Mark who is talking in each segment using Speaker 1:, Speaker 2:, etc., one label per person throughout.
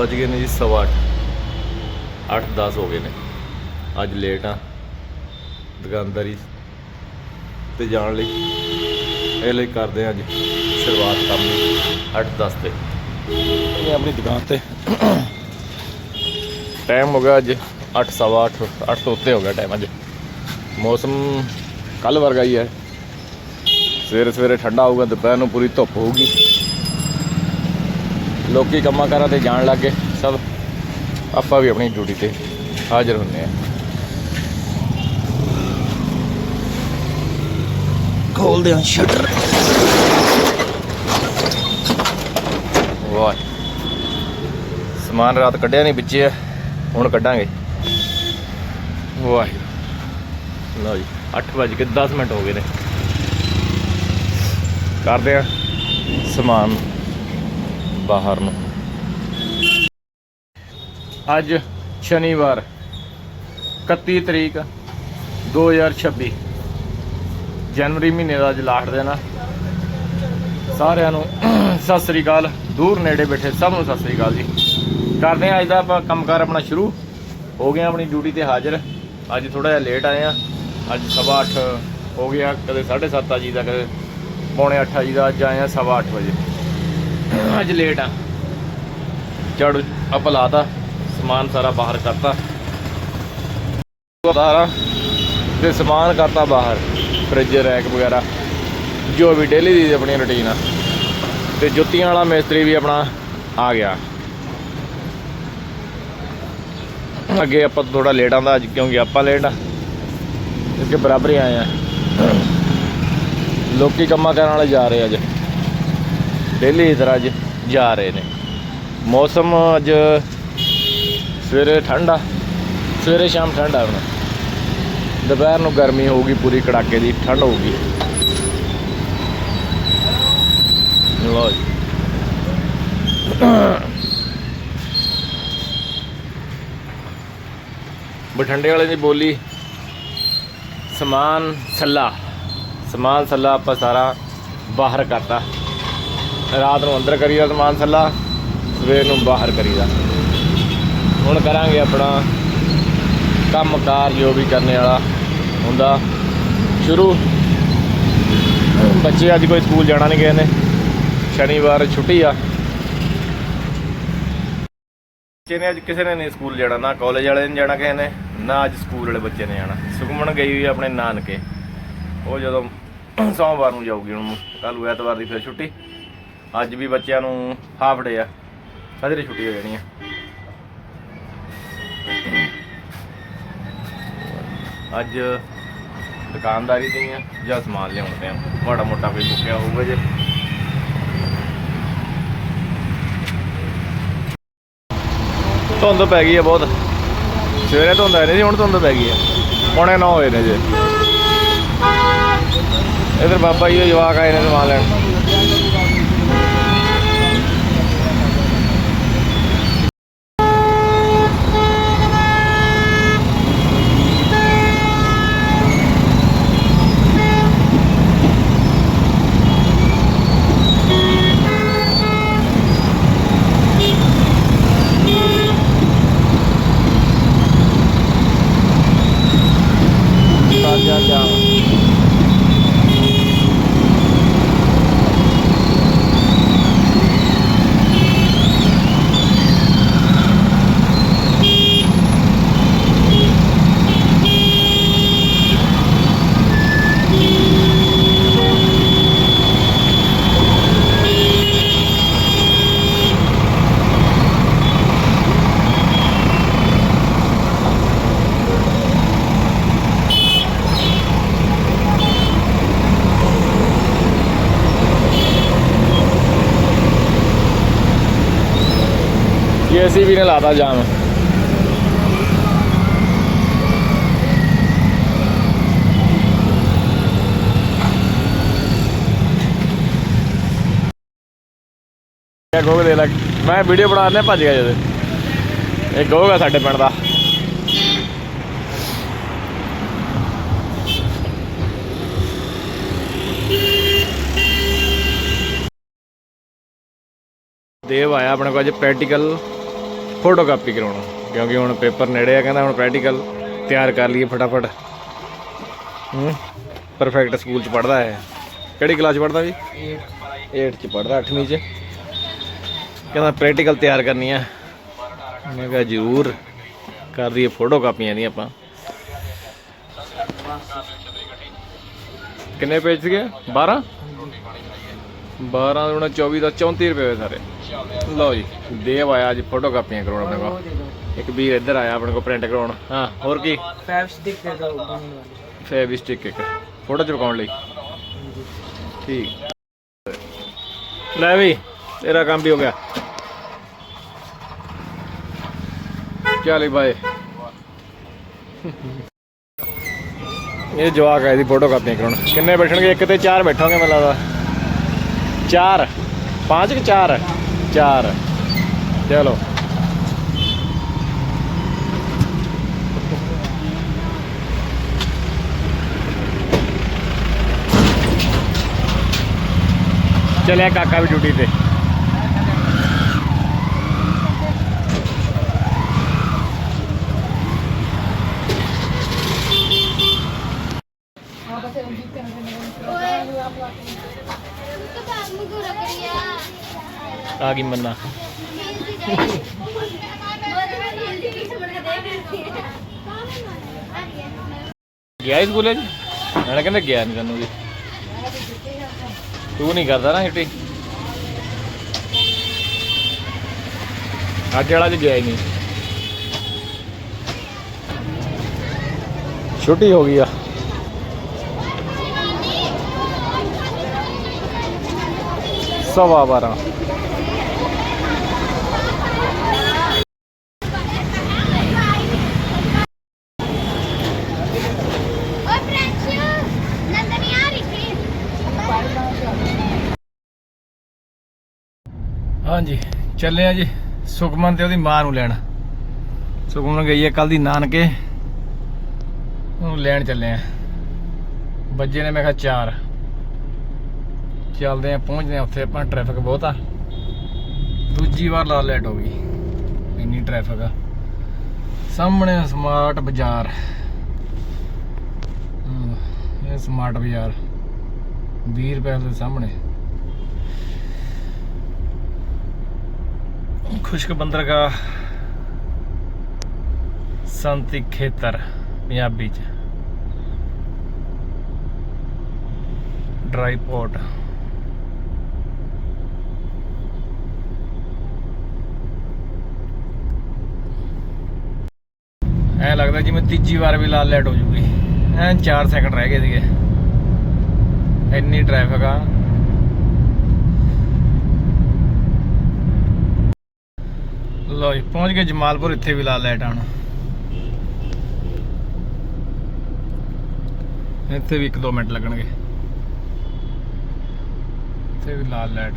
Speaker 1: ਵੱਜ ਗਏ ਨੇ ਜੀ ਸਵਾ ਅੱਠ। ਅੱਠ 10 ਹੋ ਗਏ ਨੇ। ਅੱਜ ਲੇਟ ਆ। ਦੁਕਾਨਦਾਰੀ ਤੇ ਜਾਣ ਲਈ। ਇਹ ਲਈ ਕਰਦੇ ਆ ਅੱਜ ਸ਼ੁਰੂਆਤ ਕੰਮ ਦੀ 8 10 ਤੇ। ਇਹ ਆਪਣੀ ਦੁਕਾਨ ਤੇ। ਟਾਈਮ ਹੋ ਗਿਆ ਅੱਜ 8 ਸਵਾ 8 8 ਤੋਂ ਉੱਤੇ ਹੋ ਗਿਆ ਟਾਈਮ ਅੱਜ। ਮੌਸਮ ਕੱਲ ਵਰਗਾ ਹੀ ਹੈ। ਸਵੇਰੇ ਸਵੇਰੇ ਠੰਡਾ ਹੋਊਗਾ, ਦੁਪਹਿਰ ਨੂੰ ਪੂਰੀ ਧੁੱਪ ਹੋਊਗੀ। ਲੋਕੀ ਕੰਮਾਂ ਕਾਰਾਂ ਤੇ ਜਾਣ ਲੱਗੇ ਸਭ ਆਪਾਂ ਵੀ ਆਪਣੀ ਡਿਊਟੀ ਤੇ ਹਾਜ਼ਰ ਹੁੰਨੇ ਆ। ਖੋਲਦੇ ਹਾਂ ਸ਼ਟਰ। ਵਾਹ। ਸਮਾਨ ਰਾਤ ਕੱਢਿਆ ਨਹੀਂ ਵਿੱਚੇ ਹੁਣ ਕੱਢਾਂਗੇ। ਵਾਹ ਲਓ ਜੀ 8 ਵਜੇ ਕੇ 10 ਮਿੰਟ ਹੋ ਗਏ ਨੇ। ਕਰਦੇ ਆ ਸਮਾਨ। ਬਾਹਰ ਨੂੰ। ਅੱਜ ਸ਼ਨੀਵਾਰ 31 ਤਰੀਕ 2026 ਜਨਵਰੀ ਮਹੀਨੇ ਦਾ ਅੱਜ ਲਾਸਟ ਦਿਨ ਆ। ਸਾਰਿਆਂ ਨੂੰ ਸਤਿ ਸ੍ਰੀ ਅਕਾਲ। ਦੂਰ ਨੇੜੇ ਬੈਠੇ ਸਭ ਨੂੰ ਸਤਿ ਸ੍ਰੀ ਅਕਾਲ ਜੀ। ਕਰਦੇ ਆ ਅੱਜ ਦਾ ਆਪਾਂ ਕੰਮਕਾਰ ਆਪਣਾ ਸ਼ੁਰੂ। ਹੋ ਗਏ ਆਪਣੀ ਡਿਊਟੀ ਤੇ ਹਾਜ਼ਰ। ਅੱਜ ਥੋੜਾ ਜਿਹਾ ਲੇਟ ਆਏ ਆ ਅੱਜ ਸਵਾ ਅੱਠ ਹੋ ਗਿਆ। ਕਦੇ 7:30 ਆ ਜੀ ਦਾ ਕਦੇ ਪੌਣੇ ਅੱਠ ਆ ਜੀ ਦਾ ਅੱਜ ਆਏ ਆ ਸਵਾ ਅੱਠ ਵਜੇ। ਅੱਜ ਲੇਟ ਆ। ਝਾੜੂ ਆਪਾਂ ਲਾਤਾ ਸਮਾਨ ਸਾਰਾ ਬਾਹਰ ਕਰਤਾ। ਸਾਰਾ ਤੇ ਸਮਾਨ ਕਰਤਾ ਬਾਹਰ ਫ੍ਰਿਜ ਰੈਕ ਵਗੈਰਾ, ਜੋ ਵੀ ਡੇਲੀ ਦੀ ਆਪਣੀ ਰੁਟੀਨ ਆ। ਤੇ ਜੁੱਤੀਆਂ ਵਾਲਾ ਮਿਸਤਰੀ ਵੀ ਆਪਣਾ ਆ ਗਿਆ। ਅੱਗੇ ਆਪਾਂ ਥੋੜਾ ਲੇਟ ਆਂਦਾ ਅੱਜ ਕਿਉਂਕਿ ਆਪਾਂ ਲੇਟ ਆ, ਕਿਉਂਕਿ ਬਰਾਬਰ ਹੀ ਆਏ ਆ। ਲੋਕੀ ਕੰਮਾਂ ਕਰਨ ਵਾਲੇ ਜਾ ਰਹੇ ਅੱਜ। ਡੇਲੀ ਦੀ ਤਰ੍ਹਾਂ ਅੱਜ ਜਾ ਰਹੇ ਨੇ। ਮੌਸਮ ਅੱਜ ਸਵੇਰੇ ਠੰਡਾ ਸਵੇਰੇ ਸ਼ਾਮ ਠੰਡਾ ਹੋਣਾ। ਦੁਪਹਿਰ ਨੂੰ ਗਰਮੀ ਹੋਊਗੀ ਪੂਰੀ, ਕੜਾਕੇ ਦੀ ਠੰਡ ਹੋਊਗੀ। ਲੋ ਬਠੰਡੇ ਵਾਲੇ ਦੀ ਬੋਲੀ, ਸਮਾਨ ਸੱਲਾ। ਸਮਾਨ ਸੱਲਾ ਆਪਾਂ ਸਾਰਾ ਬਾਹਰ ਕਰਤਾ। ਰਾਤ ਨੂੰ ਅੰਦਰ ਕਰੀਦਾ ਸਮਾਨ ਸੱਲਾ ਸਵੇਰ ਨੂੰ ਬਾਹਰ ਕਰੀਦਾ। ਹੁਣ ਕਰਾਂਗੇ ਆਪਣਾ ਕੰਮਕਾਰ ਜੋ ਵੀ ਕਰਨੇ ਵਾਲਾ ਹੁੰਦਾ। ਸ਼ੁਰੂ। ਬੱਚੇ ਅੱਜ ਕੋਈ ਸਕੂਲ ਜਾਣਾ ਨਹੀਂ ਗਏ ਨੇ। ਸ਼ਨੀਵਾਰ ਛੁੱਟੀ ਆ। ਬੱਚੇ ਨੇ ਅੱਜ ਕਿਸੇ ਨੇ ਨਹੀਂ ਸਕੂਲ ਜਾਣਾ, ਨਾ ਕਾਲਜ ਵਾਲੇ ਨੇ ਜਾਣਾ ਕਿਸੇ ਨੇ, ਨਾ ਅੱਜ ਸਕੂਲ ਵਾਲੇ ਬੱਚੇ ਨੇ ਜਾਣਾ। ਸੁਖਮਣ ਗਈ ਹੋਈ ਆਪਣੇ ਨਾਨਕੇ। ਉਹ ਜਦੋਂ ਸੋਮਵਾਰ ਨੂੰ ਜਾਊਗੀ ਹੁਣ ਕੱਲ ਐਤਵਾਰ ਦੀ ਫਿਰ ਛੁੱਟੀ। ਅੱਜ ਵੀ ਬੱਚਿਆਂ ਨੂੰ ਹਾਫ ਡੇ ਆ। ਸਾਜਰੇ ਛੁੱਟੀ ਹੋ ਜਾਣੀ ਆ। ਅੱਜ ਦੁਕਾਨਦਾਰੀ ਤੇ ਹੀ ਆ ਜਾਂ ਸਮਾਨ ਲਿਆਉਂਦੇ ਆ। ਮਾੜਾ ਮੋਟਾ ਕੋਈ ਮੁੱਕਿਆ ਹੋਊਗਾ ਜੇ। ਧੁੰਦ ਪੈ ਗਈ ਆ ਬਹੁਤ। ਸਵੇਰੇ ਧੁੰਦ ਆਈ ਨਹੀਂ ਸੀ, ਹੁਣ ਧੁੰਦ ਪੈ ਗਈ ਆ। ਪੌਣੇ 9 ਹੋਏ ਨੇ ਜੇ। ਇਧਰ ਬਾਬਾ ਜੀ ਦੇ ਜਵਾਕ ਆਏ ਨੇ ਸਮਾਨ ਲੈਣ ਤਾਜ਼ਾ ਚਾਵਲ ਜੀਸੀਬੀ ਨੇ ਲਾਤਾ ਜਾਮ। ਇਹ ਗੋਗ ਦੇ ਲੱਗ ਮੈਂ ਵੀਡੀਓ ਬਣਾ ਬਣਾਉਣੇ ਭੱਜ ਗਿਆ ਜਦ। ਇਹ ਗੋਗ ਆ ਸਾਡੇ ਪਿੰਡ ਦਾ। ਦੇਵ ਆਇਆ ਆਪਣੇ ਕੋਲ ਅੱਜ ਪ੍ਰੈਕਟੀਕਲ ਫੋਟੋ ਕਾਪੀ ਕਰਾਉਣਾ ਕਿਉਂਕਿ ਹੁਣ ਪੇਪਰ ਨੇੜੇ ਆ ਕਹਿੰਦਾ ਹੁਣ ਪ੍ਰੈਕਟੀਕਲ ਤਿਆਰ ਕਰ ਲਈਏ ਫਟਾਫਟ। ਹੂੰ ਪਰਫੈਕਟ ਸਕੂਲ ਚ ਪੜਦਾ ਹੈ। ਕਿਹੜੀ ਕਲਾਸ ਚ ਪੜਦਾ ਵੀ 8 ਚ ਪੜਦਾ 8ਵੀਂ ਚ। ਕਹਿੰਦਾ ਪ੍ਰੈਕਟੀਕਲ ਤਿਆਰ ਕਰਨੀ ਆ। ਮੈਂ ਕਿਹਾ ਜ਼ਰੂਰ ਕਰ ਦਈਏ ਫੋਟੋ ਕਾਪੀਆਂ ਦੀ ਆਪਾਂ। ਕਿੰਨੇ ਪੇਜ ਸੀਗੇ? 12 12 ਉਹਨਾਂ 24 ਦਾ 34 ਰੁਪਏ ਹੋਏ ਸਾਰੇ। ਲਓ ਜੀ ਦੇਵ ਆਇਆ ਅੱਜ ਫੋਟੋ ਕਾਪੀਆਂ ਕਰਾਉਣ ਆਪਣੇ ਕੋਲ। ਇੱਕ ਵੀਰ ਇੱਧਰ ਆਇਆ ਆਪਣੇ ਕੋਲ ਪ੍ਰਿੰਟ ਕਰਾਉਣ। ਹਾਂ ਹੋਰ ਕੀ?
Speaker 2: ਫੈਬ ਸਟਿਕ ਦੇ ਦੋ
Speaker 1: ਫੇਵੀ ਸਟਿਕ ਇੱਕ ਫੋਟੋ ਚਪਕਾਉਣ ਲਈ। ਠੀਕ। ਲੈ ਵੀ ਤੇਰਾ ਕੰਮ ਵੀ ਹੋ ਗਿਆ। ਚੱਲ ਬਾਏ। ਇਹ ਜਵਾਕ ਹੈ ਇਹਦੀ ਫੋਟੋ ਕਾਪੀਆਂ ਕਰਾਉਣ। ਕਿੰਨੇ ਬੈਠਣਗੇ? ਇੱਕ ਤੇ ਚਾਰ ਬੈਠੋਗੇ ਮੈਨੂੰ ਲੱਗਦਾ। ਚਾਰ। ਪੰਜ ਕਿ ਚਾਰ? ਚਾਰ। ਚਲੋ। ਚਲਿਆ ਕਾਕਾ ਵੀ ਡਿਊਟੀ ਤੇ। ਆ ਗਈ ਮੰਨਾ? ਗਿਆ ਇਸ ਸਕੂਲੇ ਜੀ ਨਾਲੇ ਕਹਿੰਦੇ ਗਿਆ ਨਹੀਂ ਤੈਨੂੰ ਵੀ। ਤੂੰ ਨਹੀਂ ਕਰਦਾ ਨਾ ਛੁੱਟੀ। ਅੱਜ ਵਾਲਾ ਚ ਗਿਆ ਹੀ ਨਹੀਂ ਛੁੱਟੀ ਹੋ ਗਈ ਆ। ਸਵਾ ਬਾਰਾਂ। ਹਾਂਜੀ, ਚੱਲੇ ਆ ਜੀ, ਸੁਖਮਨ ਤੇ ਉਹਦੀ ਮਾਂ ਨੂੰ ਲੈਣ। ਸੁਖਮਨ ਗਈ ਹੈ ਕੱਲ ਦੀ ਨਾਨਕੇ। ਉਹਨੂੰ ਲੈਣ ਚੱਲੇ ਆ। ਬੱਜੇ ਨੇ ਮੈਂ ਕਿਹਾ ਚਾਰ। ਚੱਲਦੇ ਆ, ਪਹੁੰਚਦੇ ਆ ਉੱਥੇ ਆਪਾਂ ਟ੍ਰੈਫਿਕ ਬਹੁਤ ਆ। ਦੂਜੀ ਵਾਰ ਲਾਲ ਲਾਈਟ ਹੋ ਗਈ। ਇੰਨੀ ਟ੍ਰੈਫਿਕ ਆ। ਸਾਹਮਣੇ ਸਮਾਰਟ ਬਾਜ਼ਾਰ। ਇਹ ਸਮਾਰਟ ਬਾਜ਼ਾਰ। 20 ਰੁਪਏ ਦੇ ਸਾਹਮਣੇ। ਖੁਸ਼ਕ ਬੰਦਰਗਾਹ ਸੰਤੀ ਖੇਤਰ, ਪੰਜਾਬੀ ਚ। ਡਰਾਈ ਪੋਰਟ ਐ ਲੱਗਦਾ ਜਿਵੇਂ ਤੀਜੀ ਵਾਰ ਵੀ ਲਾਲ ਲਾਈਟ ਹੋ ਜੂਗੀ। ਐ 4 ਸੈਕਿੰਡ ਰਹਿ ਗਏ ਸੀਗੇ। ਇੰਨੀ ਟ੍ਰੈਫਿਕ ਆ। ਲੋ ਜੀ, ਪਹੁੰਚ ਗਏ ਜਮਾਲਪੁਰ, ਇੱਥੇ ਵੀ ਲਾਲ ਲਾਈਟ ਆਣ ਇੱਥੇ ਵੀ 1-2 ਮਿੰਟ ਲੱਗਣਗੇ। ਇੱਥੇ ਵੀ ਲਾਲ ਲਾਈਟ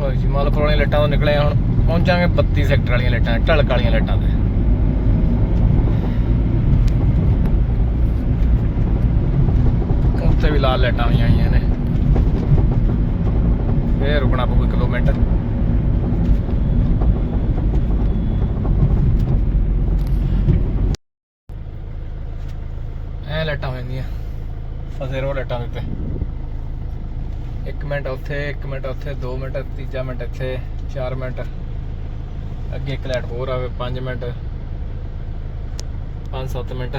Speaker 1: ਲੋ ਜੀ, ਜਮਾਲਪੁਰ ਵਾਲੀਆਂ ਲਾਈਟਾਂ ਤੋਂ ਨਿਕਲੇ ਹੁਣ। ਪਹੁੰਚਾਂਗੇ 32 ਸੈਕਟਰ ਵਾਲੀਆਂ ਲਾਈਟਾਂ ਢਲਕ ਵਾਲੀਆਂ ਲਾਈਟਾਂ ਤੇ। ਉੱਥੇ ਵੀ ਲਾਲ ਲਾਈਟਾਂ ਆਈਆਂ ਹੋਈਆਂ ਨੇ। ਫੇਰ ਰੁਕਣਾ ਪਊ 1-2 ਮਿੰਟ ਐ ਲਾਈਟਾਂ ਹੋ ਜਾਂਦੀਆਂ ਫਸੇ ਰੋ ਲਾਈਟਾਂ ਦੇ ਉੱਤੇ 1 ਮਿੰਟ ਉੱਥੇ 1 ਮਿੰਟ ਉੱਥੇ 2 ਮਿੰਟ, ਤੀਜਾ ਮਿੰਟ ਇੱਥੇ 4 ਮਿੰਟ। ਅੱਗੇ ਇੱਕ ਲਾਈਟ ਹੋਰ ਆਵੇ 5 ਮਿੰਟ 5-7 ਮਿੰਟ।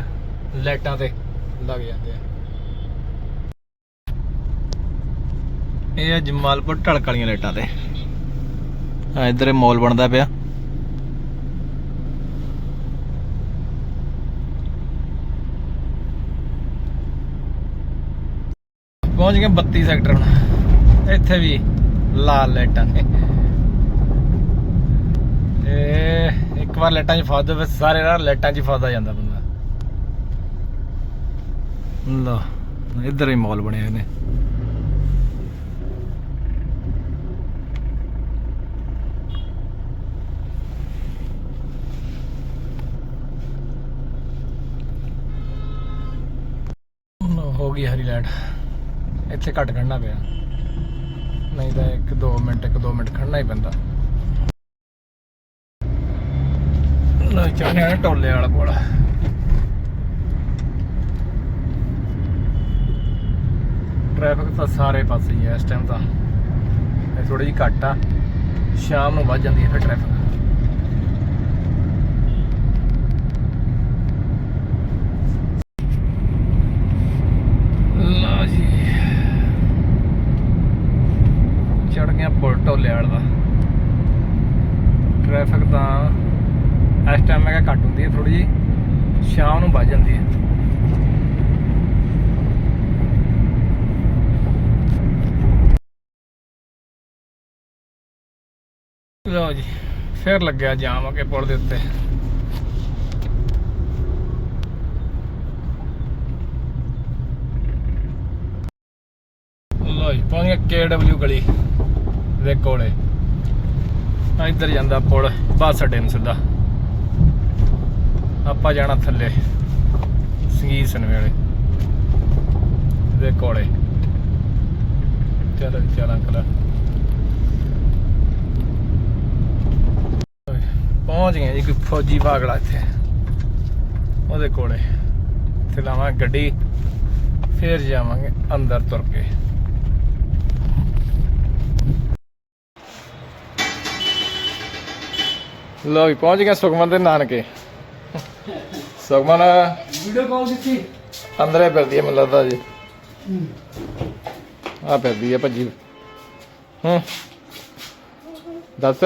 Speaker 1: ਲਾਈਟਾਂ ਤੇ ਲੱਗ ਜਾਂਦੇ ਆ। ਇਹ ਆ ਜਮਾਲਪੁਰ ਢਲਕ ਵਾਲੀਆਂ ਲਾਈਟਾਂ ਤੇ। ਆ ਇੱਧਰ ਇਹ ਬਣਦਾ ਪਿਆ। ਪਹੁੰਚ ਗਏ 32 ਸੈਕਟਰ ਹੁਣ। ਇੱਥੇ ਵੀ ਲਾਲ ਲਾਈਟਾਂ ਨੇ। ਇਹ ਇੱਕ ਵਾਰ ਲਾਈਟਾਂ 'ਚ ਫਸ ਜਾਵੇ ਸਾਰੇ ਰਾਹ ਲਾਈਟਾਂ 'ਚ ਹੀ ਫਸਦਾ ਜਾਂਦਾ ਬੰਦਾ। ਲੋ ਇੱਧਰ ਹੀ ਮਾਲ ਬਣੇ ਹੋਏ ਨੇ ਹੋ ਗਈ ਹਰੀ ਲਾਈਟ। ਇੱਥੇ ਘੱਟ ਖੜਨਾ ਪਿਆ। ਨਹੀਂ ਤਾਂ 1-2 ਮਿੰਟ 1-2 ਮਿੰਟ ਖੜਨਾ ਹੀ ਪੈਂਦਾ। ਲੋ ਚਾਹਨੇ ਆ ਟੋਲੇ ਵਾਲਾ ਕੋਲ ਟ੍ਰੈਫਿਕ ਤਾਂ ਸਾਰੇ ਪਾਸੇ ਹੀ ਹੈ ਇਸ ਟਾਈਮ ਤਾਂ। ਥੋੜੀ ਜਿਹੀ ਘੱਟ ਆ। ਸ਼ਾਮ ਨੂੰ ਵੱਧ ਜਾਂਦੀ ਹੈ ਫਿਰ ਟ੍ਰੈਫਿਕ। ਲਓ ਜੀ, ਫਿਰ ਲੱਗਿਆ ਜਾਮ ਅਗੇ ਪੁਲ ਦੇ ਉੱਤੇ। ਲਓ ਜੀ, ਪਹੁੰਚ ਗਿਆ KW ਗਲੀ ਦੇ ਕੋਲੇ। ਇੱਧਰ ਜਾਂਦਾ ਪੁਲ, ਬੱਸ ਅੱਡੇ ਨੂੰ ਸਿੱਧਾ। ਆਪਾਂ ਜਾਣਾ ਥੱਲੇ, ਸੰਗੀਤ ਸਨਵੇ ਵਾਲੇ ਦੇ ਕੋਲੇ। ਚਲੋ ਚੱਲ ਅੰਕਲ। ਪਹੁੰਚ ਗਏ ਜੀ ਕੋਈ ਫੌਜੀ ਬਾਗੜਾ ਇੱਥੇ। ਉਹਦੇ ਕੋਲੇ। ਤੇ ਲਾਵਾਂ ਗੱਡੀ ਫੇਰ ਜਾਵਾਂਗੇ ਅੰਦਰ ਤੁਰ ਕੇ। ਲੋ ਵੀ ਪਹੁੰਚ ਗਏ ਸੁਖਮਨ ਦੇ ਨਾਨਕੇ। ਸੁਖਮਨ
Speaker 2: ਵੀਡੀਓ ਕਾਲ ਕੀਤੀ?
Speaker 1: ਅੰਦਰੇ ਫਿਰਦੀ ਹੈ ਮੈਨੂੰ ਲੱਗਦਾ ਜੀ। ਆ ਫਿਰਦੀ ਹੈ ਭੱਜੀ। ਹੂੰ। ਦੱਸ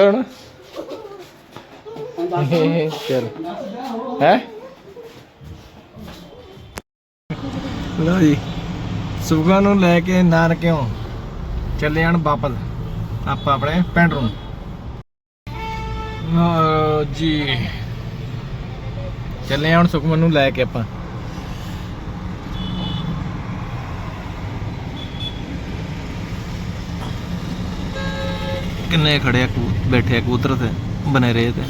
Speaker 1: ਚਲ। ਹੈ? ਲੋ ਜੀ ਸੁਖਮਨ ਨੂੰ ਲੈ ਕੇ ਨਾਨਕਿਓਂ ਚੱਲੇ ਆਣ ਵਾਪਸ, ਆਪਾਂ ਆਪਣੇ ਪਿੰਡ ਨੂੰ। ਜੀ, ਚੱਲੇ ਹੁਣ ਸੁਖਮਨ ਨੂੰ ਲੈ ਕੇ ਆਪਾਂ। ਕਿੰਨੇ ਖੜੇ ਆ ਬੈਠੇ ਆ ਕਬੂਤਰ ਤੇ ਬਨੇ ਰਹੇ ਤੇ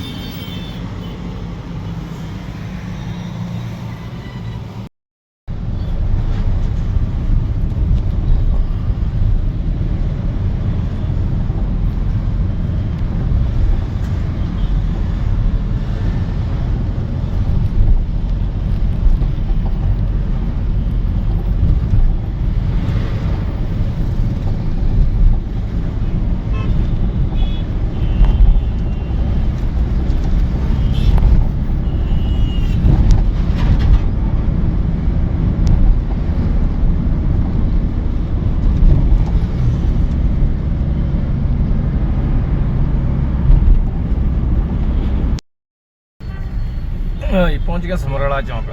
Speaker 1: ਹਾਂਜੀ ਪਹੁੰਚ ਗਿਆ ਸਮਰਾਲਾ ਚੌਂਕ।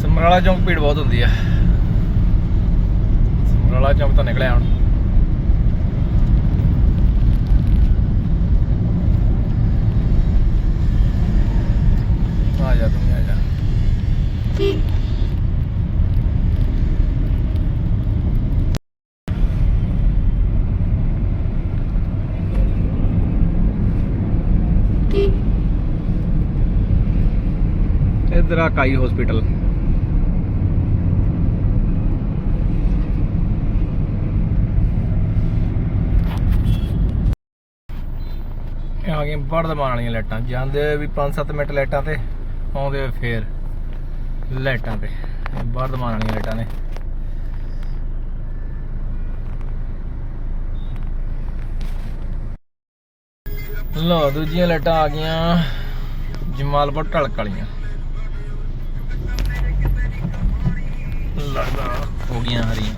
Speaker 1: ਸਮਰਾਲਾ ਚੌਂਕ ਭੀੜ ਬਹੁਤ ਹੁੰਦੀ ਆ। ਸਮਰਾਲਾ ਚੌਂਕ ਤਾਂ ਨਿਕਲਿਆ ਹੁਣ। ਆ ਜਾ ਤੂੰ ਆ ਜਾ ਇਧਰ ਆ ਕਾਈ ਹਸਪੀਟਲ ਆ ਗਈਆਂ ਵਰਧਮਾਨ ਵਾਲੀਆਂ ਲਾਈਟਾਂ। ਜਾਂਦੇ ਹੋਏ ਵੀ 5-7 ਮਿੰਟ ਲਾਈਟਾਂ ਤੇ, ਆਉਂਦੇ ਹੋਏ ਫੇਰ ਲਾਈਟਾਂ ਤੇ। ਇਹ ਵਾਲੀਆਂ ਲਾਈਟਾਂ ਨੇ। ਲੋ ਦੂਜੀਆਂ ਲਾਈਟਾਂ ਆ ਗਈਆਂ। ਜਮਾਲਪੁਰ ਢਲਕ ਵਾਲੀਆਂ। ਲੱਗਦਾ। ਹੋ ਗਈਆਂ ਹਰੀਆਂ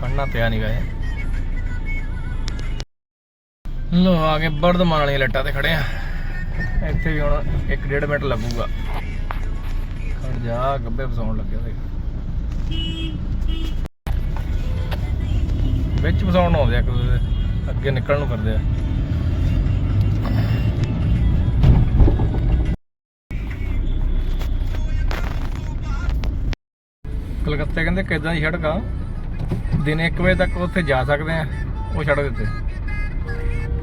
Speaker 1: ਖੜਨਾ ਪਿਆ ਨਹੀਂ ਗਏ ਲੋ ਆ ਗਏ ਬਰਦਮਾਨ ਵਾਲੀਆਂ ਲੱਟਾਂ ਤੇ ਖੜੇ ਆ। ਇੱਥੇ ਵੀ ਹੁਣ 1.5 ਮਿੰਟ ਲੱਗੂਗਾ। ਖੜ ਜਾ ਗੱਬੇ ਫਸਾਉਣ ਲੱਗਿਆ ਸੀ ਵਿੱਚ ਫਸਾਉਣ ਆਉਂਦੇ ਆ ਅੱਗੇ ਨਿਕਲਣ ਨੂੰ ਕਰਦੇ ਆ। ਕਲਕੱਤੇ ਕਹਿੰਦੇ ਕਿਦਾਂ ਦੀ ਸੜਕ ਆ? ਦਿਨੇ 1 ਵਜੇ ਤੱਕ ਉੱਥੇ ਜਾ ਸਕਦੇ ਆ, ਉਹ ਸੜਕ ਦਿੱਤੇ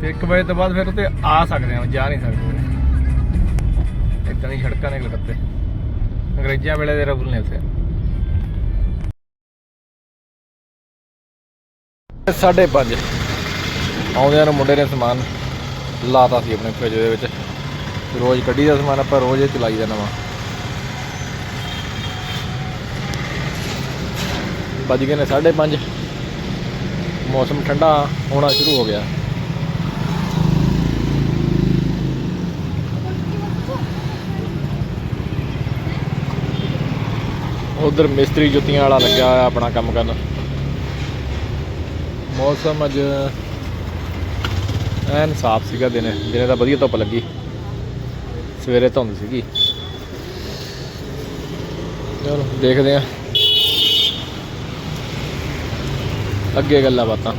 Speaker 1: ਤੇ 1 ਵਜੇ ਤੋਂ ਬਾਅਦ ਫਿਰ ਉੱਤੇ ਆ ਸਕਦੇ ਆ, ਜਾ ਨਹੀਂ ਸਕਦੇ। ਇਦਾਂ ਦੀ ਸੜਕਾਂ ਨੇ ਕਲਕੱਤੇ। ਅੰਗਰੇਜ਼ਾਂ ਵੇਲੇ ਦੇ ਰੂਲ ਨੇ ਉੱਥੇ। ਸਾਢੇ ਪੰਜ। ਆਉਂਦਿਆਂ ਨੂੰ ਮੁੰਡੇ ਨੇ ਸਮਾਨ ਲਾਤਾ ਸੀ ਆਪਣੇ ਫ੍ਰਿਜ ਦੇ ਵਿੱਚ। ਰੋਜ਼ ਕੱਢੀ ਦਾ ਸਮਾਨ, ਆਪਾਂ ਰੋਜ਼ ਚਲਾਈ ਦਾ ਨਵਾਂ। ਵੱਜ ਗਏ ਨੇ 5:30 ਮੌਸਮ ਠੰਡਾ ਹੋਣਾ ਸ਼ੁਰੂ ਹੋ ਗਿਆ। ਉਧਰ ਮਿਸਤਰੀ ਜੁੱਤੀਆਂ ਵਾਲਾ ਲੱਗਿਆ ਹੋਇਆ ਆਪਣਾ ਕੰਮ ਕਰਨ। ਮੌਸਮ ਅੱਜ ਐਨ ਸਾਫ਼ ਸੀਗਾ ਦਿਨੇ। ਦਿਨੇ ਤਾਂ ਵਧੀਆ ਧੁੱਪ ਲੱਗੀ। ਸਵੇਰੇ ਧੁੰਦ ਸੀਗੀ। ਚਲੋ, ਦੇਖਦੇ ਆ ਅੱਗੇ ਗੱਲਾਂ ਬਾਤਾਂ।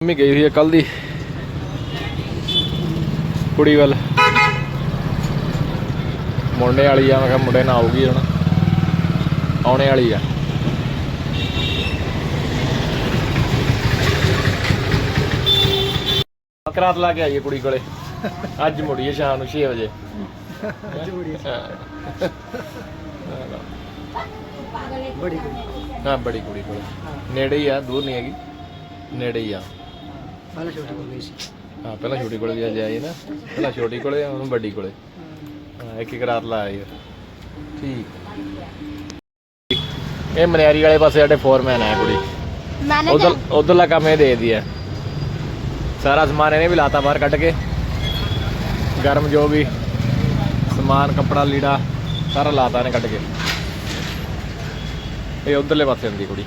Speaker 1: ਮੰਮੀ ਗਈ ਹੋਈ ਹੈ ਕੱਲ ਦੀ। ਕੁੜੀ ਵੱਲ। ਮੁੰਡੇ ਵਾਲੀ ਆ ਮੈਂ ਕਿਹਾ ਮੁੰਡੇ ਨਾਲ ਆਊਗੀ ਹੁਣ। ਆਉਣੇ ਵਾਲੀ ਆ। ਕਰਾਤ ਲਾ ਕੇ ਆਈਏ ਕੁੜੀ ਕੋਲੇ। ਅੱਜ ਮੁੜੀਏ ਸ਼ਾਮ ਨੂੰ 6 ਵਜੇ।
Speaker 2: ਅੱਜ ਮੁੜੀਏ।
Speaker 1: ਹਾਂ ਬੜੀ ਕੁੜੀ ਕੋਲ। ਨੇੜੇ ਹੀ ਆ ਦੂਰ ਨਹੀਂ ਹੈਗੀ। ਨੇੜੇ ਹੀ ਆ। ਪਹਿਲਾਂ ਛੋਟੀ ਹੋ ਵੀ ਅੱਜ ਆਈ ਨਾ। ਪਹਿਲਾਂ ਛੋਟੀ ਕੋਲੇ ਹੁਣ ਵੱਡੀ ਕੋਲੇ। ਹਾਂ ਇੱਕ ਇੱਕ ਲਾ ਆਈ ਠੀਕ। ਇਹ ਮਨਿਆਰੀ ਵਾਲੇ ਪਾਸੇ ਸਾਡੇ ਫੋਰਮੈਨ ਆ ਕੁੜੀ। ਮੈਨੇ ਉਧਰ ਉਧਰਲਾ ਕੰਮ ਇਹ ਦੇ ਦਿਆ ਸਾਰਾ ਸਮਾਨ ਇਹਨੇ ਵੀ ਲਾਤਾ ਬਾਹਰ ਕੱਢ ਕੇ। ਗਰਮ ਜੋ ਵੀ ਸਮਾਨ ਕੱਪੜਾ ਲੀੜਾ ਸਾਰਾ ਲਾਤਾ ਨੇ ਕੱਢ ਕੇ। ਇਹ ਉਧਰਲੇ ਪਾਸੇ ਹੁੰਦੀ ਕੁੜੀ।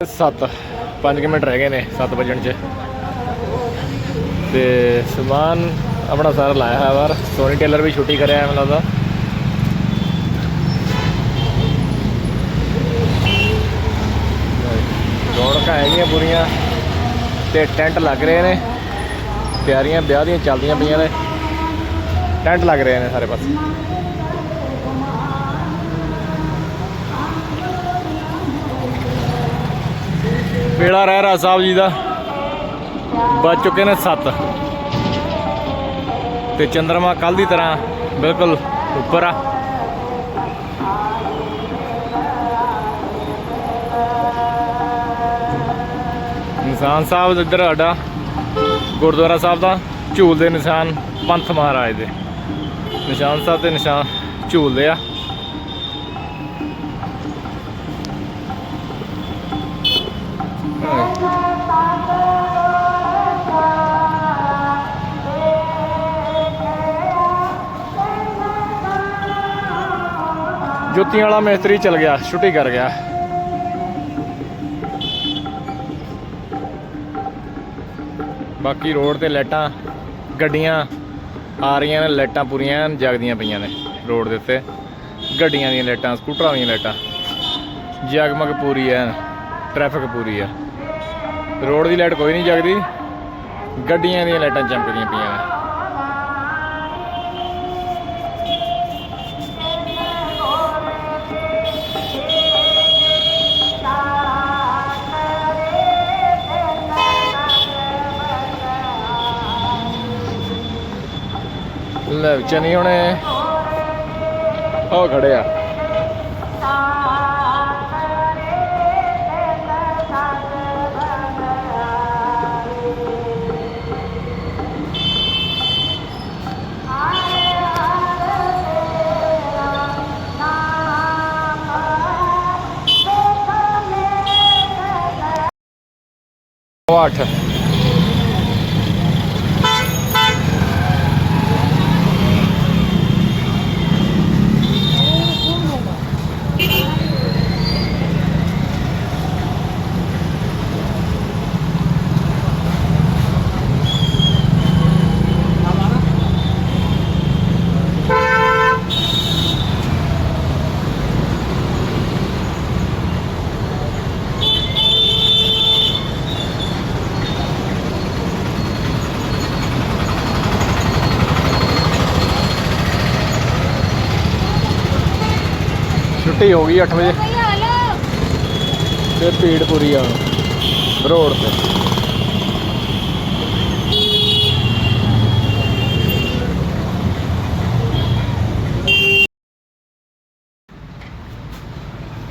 Speaker 1: 7 5 ਮਿੰਟ ਰਹਿ ਗਏ ਨੇ 7 ਵਜਣ ਚ। ਤੇ ਸਮਾਨ ਆਪਣਾ ਸਾਰਾ ਲਾਇਆ ਹੋਇਆ ਬਾਹਰ। ਸੋਨੀ ਟੇਲਰ ਵੀ ਛੁੱਟੀ ਕਰਿਆ ਮੈਨੂੰ ਲੱਗਦਾ। ਰੌਣਕਾਂ ਹੈਗੀਆਂ ਪੂਰੀਆਂ ਤੇ ਟੈਂਟ ਲੱਗ ਰਹੇ ਨੇ। ਤਿਆਰੀਆਂ ਵਿਆਹ ਦੀਆਂ ਚੱਲਦੀਆਂ ਪਈਆਂ ਨੇ। ਟੈਂਟ ਲੱਗ ਰਹੇ ਨੇ ਸਾਰੇ ਪਾਸੇ। ਵੇਲਾ ਰਹਿਰਾ ਸਾਹਿਬ ਜੀ ਦਾ। ਬਚ ਚੁੱਕੇ ਨੇ 7 ਤੇ ਚੰਦਰਮਾ ਕੱਲ ਦੀ ਤਰ੍ਹਾਂ ਬਿਲਕੁਲ ਉੱਪਰ ਆ। ਨਿਸ਼ਾਨ ਸਾਹਿਬ ਇੱਧਰ ਸਾਡਾ, ਗੁਰਦੁਆਰਾ ਸਾਹਿਬ ਦਾ ਝੂਲ ਦੇ ਨਿਸ਼ਾਨ ਪੰਥ ਮਹਾਰਾਜ ਦੇ। ਨਿਸ਼ਾਨ ਸਾਹਿਬ ਤੇ ਨਿਸ਼ਾਨ ਝੂਲਦੇ ਆ। ਜੁੱਤੀਆਂ ਵਾਲਾ ਮਿਸਤਰੀ ਚਲ ਗਿਆ, ਛੁੱਟੀ ਕਰ ਗਿਆ। ਬਾਕੀ ਰੋਡ ਤੇ ਲਾਈਟਾਂ, ਗੱਡੀਆਂ ਆ ਰਹੀਆਂ ਨੇ, ਲਾਈਟਾਂ ਪੂਰੀਆਂ ਐਨ ਜਗਦੀਆਂ ਪਈਆਂ ਨੇ ਰੋਡ ਦੇ ਉੱਤੇ। ਗੱਡੀਆਂ ਦੀਆਂ ਲਾਈਟਾਂ, ਸਕੂਟਰਾਂ ਦੀਆਂ ਲਾਈਟਾਂ। ਜਗਮਗ ਪੂਰੀ ਐ ਟ੍ਰੈਫਿਕ ਪੂਰੀ ਆ ਰੋਡ ਦੀ ਲਾਈਟ ਕੋਈ ਨਹੀਂ ਜਗਦੀ, ਗੱਡੀਆਂ ਦੀਆਂ ਲਾਈਟਾਂ ਚਮਕਦੀਆਂ ਪਈਆਂ ਨੇ। ਲੈ ਚਨੀ ਹੁਣੇ। ਉਹ ਖੜੇ ਆ। ਛੁੱਟੀ ਹੋ ਗਈ 8 ਵਜੇ। ਤੇ ਭੀੜ ਪੂਰੀ ਆ। ਰੋਡ ਤੇ।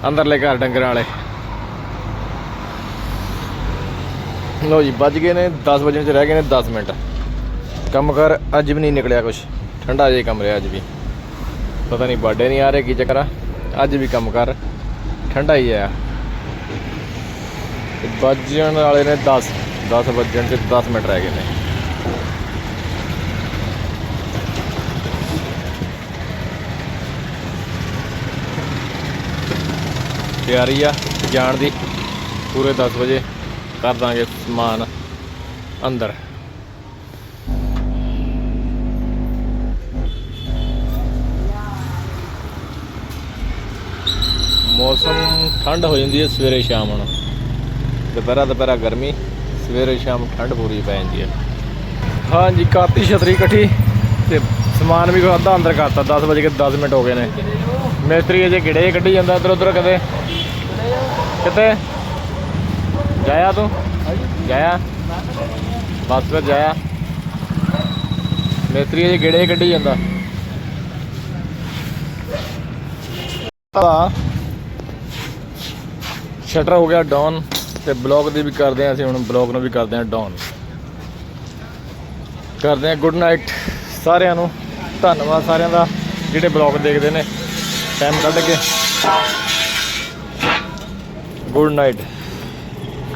Speaker 1: ਅੰਦਰਲੇ ਘਰ ਡੰਗਰਾਂ ਵਾਲੇ। ਲੋ ਜੀ ਵੱਜ ਗਏ ਨੇ 10 ਵਜੇ ਚ ਰਹਿ ਗਏ ਨੇ 10 ਮਿੰਟ। ਕੰਮ ਕਰ ਅੱਜ ਵੀ ਨਹੀਂ ਨਿਕਲਿਆ ਕੁਛ। ਠੰਡਾ ਜੇ ਕੰਮ ਰਿਹਾ ਅੱਜ ਵੀ। ਪਤਾ ਨਹੀਂ ਬਾਡੇ ਨਹੀਂ ਆ ਰਹੇ ਕੀ ਚੱਕਰ ਆ। ਅੱਜ ਵੀ ਕੰਮ ਕਰ। ਠੰਡਾ ਹੀ ਆ। ਵੱਜਣ ਵਾਲੇ ਨੇ 10 10 ਵੱਜਣ ਚ 10 ਮਿੰਟ ਰਹਿ ਗਏ ਨੇ। ਤਿਆਰੀ ਆ, ਜਾਣ ਦੀ। ਪੂਰੇ 10 ਵਜੇ ਕਰ ਦਾਂਗੇ ਸਮਾਨ ਅੰਦਰ। ਮੌਸਮ ਠੰਡ ਹੋ ਜਾਂਦੀ ਹੈ ਸਵੇਰੇ ਸ਼ਾਮ ਨੂੰ। ਦੁਪਹਿਰਾ ਦੁਪਹਿਰਾ ਗਰਮੀ ਸਵੇਰੇ ਸ਼ਾਮ ਠੰਡ ਪੂਰੀ ਪੈ ਜਾਂਦੀ ਹੈ। ਹਾਂਜੀ ਕਾਤੀ ਛਤਰੀ ਇਕੱਠੀ ਤੇ ਸਮਾਨ ਵੀ ਅੱਧਾ ਅੰਦਰ ਕਰਤਾ 10 ਵਜੇ ਕੇ 10 ਮਿੰਟ ਹੋ ਗਏ ਨੇ। ਮਿਸਤਰੀ ਅਜੇ ਗਿੜੇ ਕੱਢੀ ਜਾਂਦਾ ਇੱਧਰ ਉੱਧਰ ਕਦੇ। ਕਿਤੇ ਜਾਇਆ ਤੂੰ? ਜਾਇਆ? ਬਸ ਫਿਰ ਜਾਇਆ। ਮਿਸਤਰੀ ਅਜੇ ਗਿੜੇ ਕੱਢੀ ਜਾਂਦਾ। ਸ਼ਟਰ ਹੋ ਗਿਆ ਡਾਊਨ ਤੇ ਬਲੌਗ ਦੀ ਵੀ ਕਰਦੇ ਆ ਅਸੀਂ ਹੁਣ ਬਲੌਗ ਨੂੰ ਵੀ ਕਰਦੇ ਆ ਡਾਊਨ। ਕਰਦੇ ਆ ਗੁੱਡ ਨਾਈਟ ਸਾਰਿਆਂ ਨੂੰ। ਧੰਨਵਾਦ ਸਾਰਿਆਂ ਦਾ ਜਿਹੜੇ ਬਲੌਗ ਦੇਖਦੇ ਨੇ। ਟਾਈਮ ਕੱਢ ਕੇ। Good night.